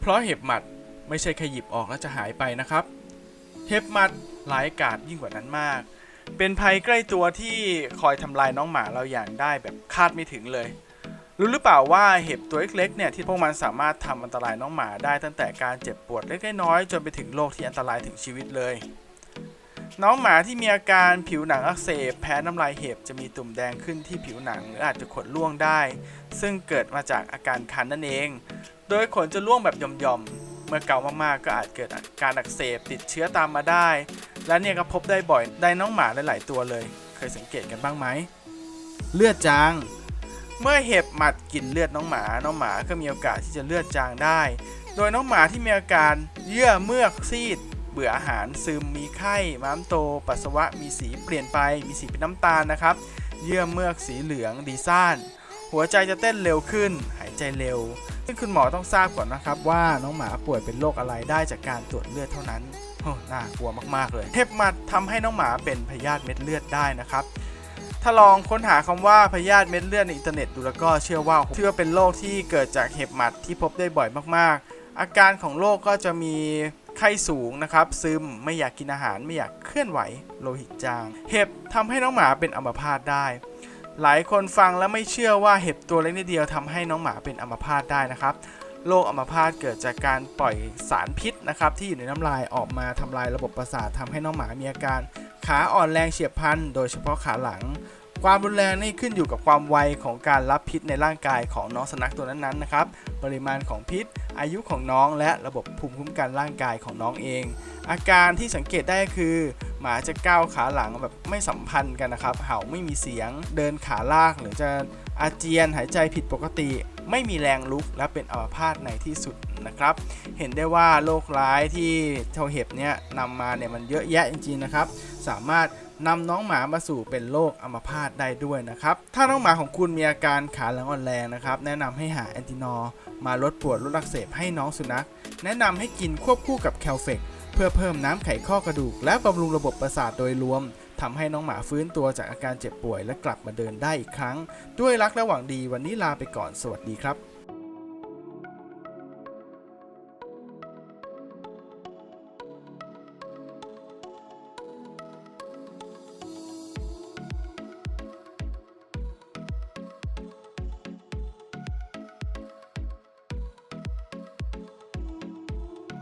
เพราะเห็บหมัดไม่ใช่แค่หยิบออกแล้วจะหายไปนะครับ เห็บหมัดร้ายกาจยิ่งกว่านั้นมาก เป็นภัยใกล้ตัวที่คอยทำลายน้องหมาเราอย่างได้แบบคาดไม่ถึงเลย รู้หรือเปล่าว่าเห็บตัวเล็กๆเนี่ยที่พวกมันสามารถทำอันตรายน้องหมาได้ตั้งแต่การเจ็บปวดเล็กๆน้อยจนไปถึงโรคที่อันตรายถึงชีวิตเลยน้องหมาที่มีอาการผิวหนังอักเสบแพ้น้ำลายเห็บจะมีตุ่มแดงขึ้นที่ผิวหนังหรืออาจจะขนร่วงได้ ซึ่งเกิดมาจากอาการคันนั่นเอง โดยขนจะร่วงแบบหย่อมๆ เมื่อเก่ามากๆ ก็อาจเกิดการอักเสบติดเชื้อตามมาได้ และเนี่ยก็พบได้บ่อยในน้องหมาหลายๆตัวเลย เคยสังเกตกันบ้างไหม เลือดจาง เมื่อเห็บหมัดกินเลือดน้องหมา น้องหมาก็มีโอกาสที่จะเลือดจางได้ โดยน้องหมาที่มีอาการเยื่อเมือกซีด เบื่ออาหารซึมมีไข้ ม้ามโต ปัสสาวะมีสีเปลี่ยนไปมีสีเป็นน้ำตาลนะครับ เยื่อเมือกสีเหลืองดีซ่านหัวใจจะเต้นเร็วขึ้น หายใจเร็ว ซึ่งคุณหมอต้องทราบก่อนนะครับว่าน้องหมาป่วยเป็นโรคอะไรได้จากการตรวจเลือดเท่านั้นโอ้น่ากลัวมากๆเลย เห็บหมัดทำให้น้องหมาเป็นพยาธิเม็ดเลือดได้นะครับถ้าลองค้นหาคำว่าพยาธิเม็ดเลือดในอินเทอร์เน็ตดูแล้วก็เชื่อว่าเชื่อว่าเป็นโรคที่เกิดจากเห็บหมัดที่พบได้บ่อยมากๆ อาการของโรคก็จะมีไข้สูงนะครับ ซึมไม่อยากกินอาหารไม่อยากเคลื่อนไหวโลหิตจาง เห็บทำให้น้องหมาเป็นอัมพาตได้ หลายคนฟังแล้วไม่เชื่อว่าเห็บตัวเล็กนิดเดียวทำให้น้องหมาเป็นอัมพาตได้นะครับโรคอัมพาตเกิดจากการปล่อยสารพิษนะครับที่อยู่ในน้ำลายออกมาทำลายระบบประสาททำให้น้องหมามีอาการขาอ่อนแรงเฉียบพลันโดยเฉพาะขาหลัง ความรุนแรงนี่ขึ้นอยู่กับความไวของการรับพิษในร่างกายของน้องสุนัขตัวนั้นๆนะครับปริมาณของพิษ อายุของน้องและระบบภูมิคุ้มกันร่างกายของน้องเอง อาการที่สังเกตได้คือ หมาจะก้าวขาหลังแบบไม่สัมพันธ์กันนะครับ เห่าไม่มีเสียง เดินขาลากหรือจะอาเจียนหายใจผิดปกติ ไม่มีแรงลุกและเป็นอัมพาตในที่สุดนะครับ เห็นได้ว่าโรคร้ายที่เท่าเห็บเนี่ยนำมาเนี่ยมันเยอะแยะจริงๆนะครับ สามารถนำน้องหมามาสู่เป็นโรคอัมพาตได้ด้วยนะครับ ถ้าน้องหมาของคุณมีอาการขาหลังอ่อนแรงนะครับ แนะนำให้หาแอนตินอมาลดปวดลดอักเสบให้น้องสุนัข แนะนำให้กินควบคู่กับแคลเฟก พื่อเพิ่มน้ำไขข้อกระดูก และบำรุงระบบประสาทโดยรวมทำให้น้องหมาฟื้นตัวจากอาการเจ็บป่วยและกลับมาเดินได้อีกครั้ง ด้วยรักและหวังดีวันนี้ลาไปก่อนสวัสดีครับ